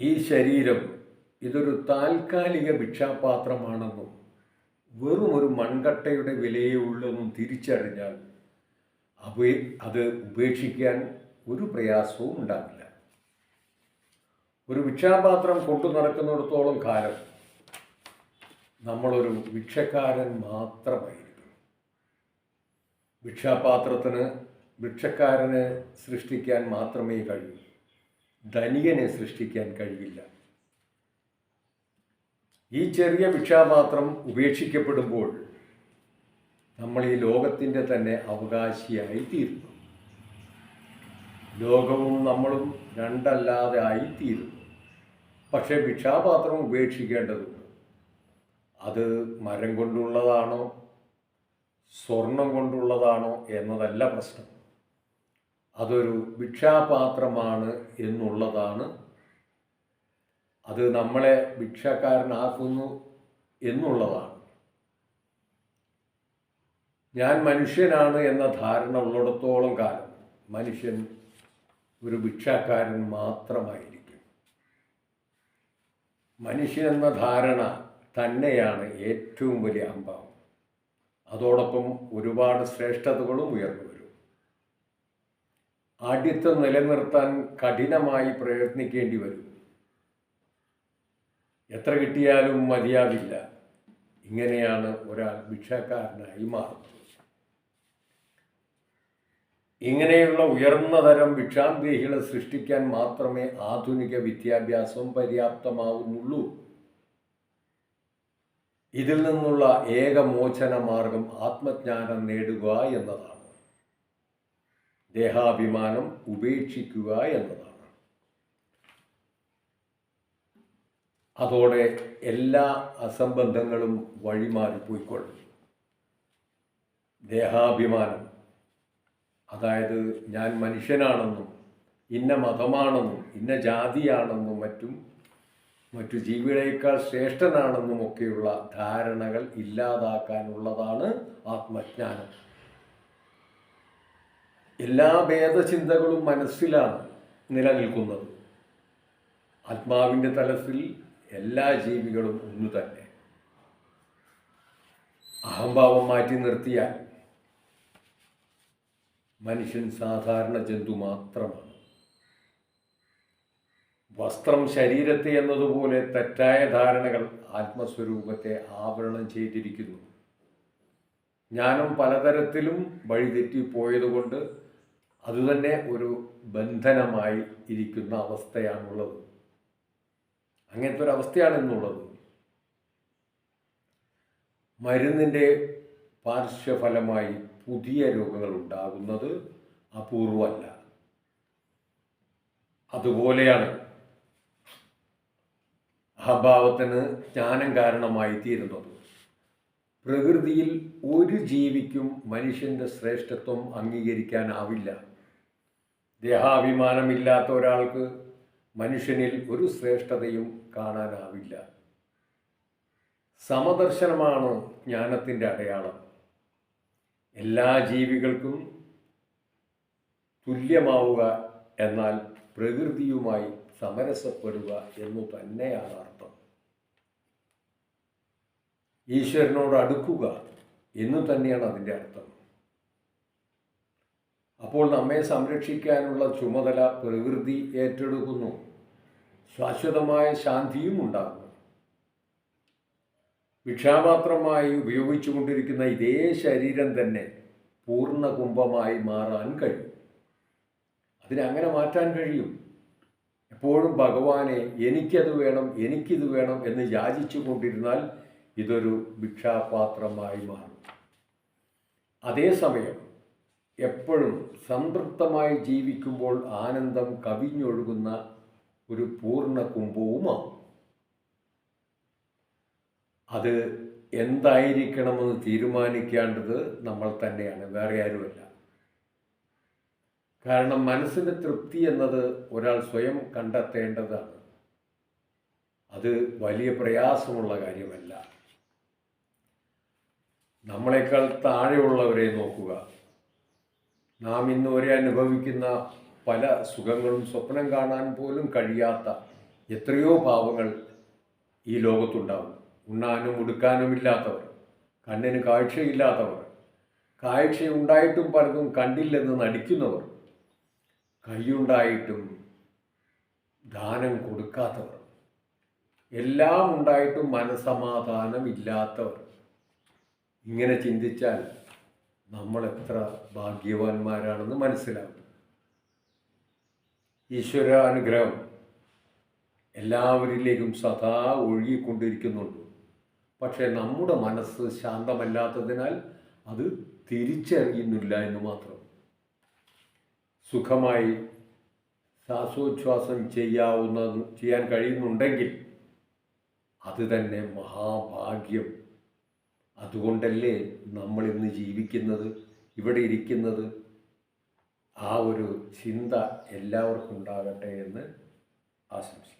ഈ ശരീരം ഇതൊരു താൽക്കാലിക ഭിക്ഷാപാത്രമാണെന്നും വെറും ഒരു മൺകട്ടയുടെ വിലയേ ഉള്ളെന്നും തിരിച്ചറിഞ്ഞാൽ അവയെ അത് ഉപേക്ഷിക്കാൻ ഒരു പ്രയാസവും ഉണ്ടാകില്ല ഒരു ഭിക്ഷാപാത്രം കൊണ്ടു നടക്കുന്നിടത്തോളം കാലം നമ്മളൊരു ഭിക്ഷക്കാരൻ മാത്രമായിരിക്കും. ഭിക്ഷാപാത്രത്തിന് ഭിക്ഷക്കാരനെ സൃഷ്ടിക്കാൻ മാത്രമേ കഴിയൂ. ധനികനെ സൃഷ്ടിക്കാൻ കഴിയില്ല. ഈ ചെറിയ ഭിക്ഷാപാത്രം ഉപേക്ഷിക്കപ്പെടുമ്പോൾ നമ്മൾ ഈ ലോകത്തിന്റെ തന്നെ അവകാശിയായി തീരുന്നു. ലോകവും നമ്മളും രണ്ടല്ലാതെ ആയി തീരുന്നു പക്ഷേ ഭിക്ഷാപാത്രം ഉപേക്ഷിക്കേണ്ടതുണ്ട്. അത് മരം കൊണ്ടുള്ളതാണോ? സ്വർണം കൊണ്ടുള്ളതാണോ? എന്നതല്ല പ്രശ്നം. അതൊരു ഭിക്ഷാപാത്രമാണ് എന്നുള്ളതാണ്. അത് നമ്മളെ ഭിക്ഷക്കാരനാക്കുന്നു എന്നുള്ളതാണ്. ഞാൻ മനുഷ്യനാണ് എന്ന ധാരണ ഉള്ളിടത്തോളം കാലം മനുഷ്യൻ ഒരു ഭിക്ഷക്കാരൻ മാത്രമായിരിക്കും. മനുഷ്യൻ എന്ന ധാരണ തന്നെയാണ് ഏറ്റവും വലിയ അമ്പാവം അതോടൊപ്പം ഒരുപാട് ശ്രേഷ്ഠതകളും ഉയർന്നു. ആദ്യത്തെ നിലനിർത്താൻ കഠിനമായി പ്രയത്നിക്കേണ്ടി വരും. എത്ര കിട്ടിയാലും മതിയാവില്ല. ഇങ്ങനെയാണ് ഒരാൾ ഭിക്ഷക്കാരനായി മാറുന്നത്. ഇങ്ങനെയുള്ള ഉയർന്ന തരം ഭിക്ഷാന്തേഹികളെ സൃഷ്ടിക്കാൻ മാത്രമേ ആധുനിക വിദ്യാഭ്യാസം പര്യാപ്തമാവുന്നുള്ളൂ. ഇതിൽ നിന്നുള്ള ഏക മോചന മാർഗം ആത്മജ്ഞാനം നേടുക എന്നതാണ്. ദേഹാഭിമാനം ഉപേക്ഷിക്കുക എന്നതാണ്. അതോടെ എല്ലാ അസംബന്ധങ്ങളും വഴിമാറിപ്പോയിക്കൊള്ളും ദേഹാഭിമാനം അതായത് ഞാൻ മനുഷ്യനാണെന്നും ഇന്ന മതമാണെന്നും ഇന്ന ജാതിയാണെന്നും മറ്റും മറ്റു ജീവികളേക്കാൾ ശ്രേഷ്ഠനാണെന്നും ഒക്കെയുള്ള ധാരണകൾ ഇല്ലാതാക്കാനുള്ളതാണ് ആത്മജ്ഞാനം. എല്ലാ ഭേദചിന്തകളും മനസ്സിലാണ് നിലനിൽക്കുന്നത്. ആത്മാവിന്റെ തലത്തിൽ എല്ലാ ജീവികളും ഒന്നു തന്നെ. അഹംഭാവം മാറ്റി നിർത്തിയാൽ മനുഷ്യൻ സാധാരണ ജന്തു മാത്രമാണ്. വസ്ത്രം ശരീരത്തെ എന്നതുപോലെ തെറ്റായ ധാരണകൾ ആത്മസ്വരൂപത്തെ ആവരണം ചെയ്തിരിക്കുന്നു. ജ്ഞാനം പലതരത്തിലും വഴിതെറ്റിപ്പോയതുകൊണ്ട് അതുതന്നെ ഒരു ബന്ധനമായി ഇരിക്കുന്ന അവസ്ഥയാണുള്ളത്. അങ്ങനത്തെ ഒരു അവസ്ഥയാണ് ഇന്നുള്ളത്. മരുന്നിന്റെ പാർശ്വഫലമായി പുതിയ രോഗങ്ങൾ ഉണ്ടാകുന്നത് അപൂർവമല്ല. അതുപോലെയാണ് അഭാവത്തിന് ജ്ഞാനം കാരണമായി തീരുന്നത്. പ്രകൃതിയിൽ ഒരു ജീവിക്കും മനുഷ്യന്റെ ശ്രേഷ്ഠത്വം അംഗീകരിക്കാനാവില്ല. ദേഹാഭിമാനമില്ലാത്ത ഒരാൾക്ക് മനുഷ്യനിൽ ഒരു ശ്രേഷ്ഠതയും കാണാനാവില്ല. സമദർശനമാണ് ജ്ഞാനത്തിന്റെ അടയാളം. എല്ലാ ജീവികൾക്കും തുല്യമാവുക എന്നാൽ പ്രകൃതിയുമായി സമരസപ്പെടുക എന്നു തന്നെയാണ് അർത്ഥം. ഈശ്വരനോട് അടുക്കുക എന്നു തന്നെയാണ് അതിന്റെ അർത്ഥം. അപ്പോൾ നമ്മെ സംരക്ഷിക്കാനുള്ള ചുമതല പ്രകൃതി ഏറ്റെടുക്കുന്നു. ശാശ്വതമായ ശാന്തിയും ഉണ്ടാകുന്നു. ഭിക്ഷാപാത്രമായി ഉപയോഗിച്ചുകൊണ്ടിരിക്കുന്ന ഇതേ ശരീരം തന്നെ പൂർണ കുംഭമായി മാറാൻ കഴിയും. അതിനങ്ങനെ മാറ്റാൻ കഴിയും. എപ്പോഴും ഭഗവാനെ എനിക്കത് വേണം എനിക്കിത് വേണം എന്ന് യാചിച്ചു കൊണ്ടിരുന്നാൽ ഇതൊരു ഭിക്ഷാപാത്രമായി മാറും. അതേസമയം എപ്പോഴും സംതൃപ്തമായി ജീവിക്കുമ്പോൾ ആനന്ദം കവിഞ്ഞൊഴുകുന്ന ഒരു പൂർണ കുംഭവുമാവും. അത് എന്തായിരിക്കണമെന്ന് തീരുമാനിക്കേണ്ടത് നമ്മൾ തന്നെയാണ് വേറെ ആരുമല്ല. കാരണം മനസ്സിന്റെ തൃപ്തി എന്നത് ഒരാൾ സ്വയം കണ്ടെത്തേണ്ടതാണ്. അത് വലിയ പ്രയാസമുള്ള കാര്യമല്ല. നമ്മളെക്കാൾ താഴെയുള്ളവരെ നോക്കുക. നാം ഇന്ന് വരെ അനുഭവിക്കുന്ന പല സുഖങ്ങളും സ്വപ്നം കാണാൻ പോലും കഴിയാത്ത എത്രയോ പാവങ്ങൾ ഈ ലോകത്തുണ്ടാവും. ഉണ്ണാനും ഉടുക്കാനും ഇല്ലാത്തവർ കണ്ണിന് കാഴ്ചയില്ലാത്തവർ കാഴ്ചയുണ്ടായിട്ടും പലതും കണ്ടില്ലെന്ന് നടിക്കുന്നവർ കൈയുണ്ടായിട്ടും ദാനം കൊടുക്കാത്തവർ എല്ലാം ഉണ്ടായിട്ടും മനസമാധാനം ഇല്ലാത്തവർ ഇങ്ങനെ ചിന്തിച്ചാൽ നമ്മൾ എത്ര ഭാഗ്യവാന്മാരാണെന്ന് മനസ്സിലാവും ഈശ്വരാനുഗ്രഹം എല്ലാവരിലേക്കും സദാ ഒഴുകിക്കൊണ്ടിരിക്കുന്നുണ്ട്. പക്ഷേ നമ്മുടെ മനസ്സ് ശാന്തമല്ലാത്തതിനാൽ അത് തിരിച്ചറിയുന്നില്ല എന്ന് മാത്രം. സുഖമായി ശ്വാസോച്ഛ്വാസം ചെയ്യാവുന്ന ചെയ്യാൻ കഴിയുന്നുണ്ടെങ്കിൽ അത് തന്നെ മഹാഭാഗ്യം. അതുകൊണ്ടല്ലേ നമ്മൾ ഇന്ന് ജീവിക്കുന്നത് ഇവിടെ ഇരിക്കുന്നത്? ആ ഒരു ചിന്ത എല്ലാവർക്കും ഉണ്ടാകട്ടെ എന്ന് ആശംസിക്കുന്നു.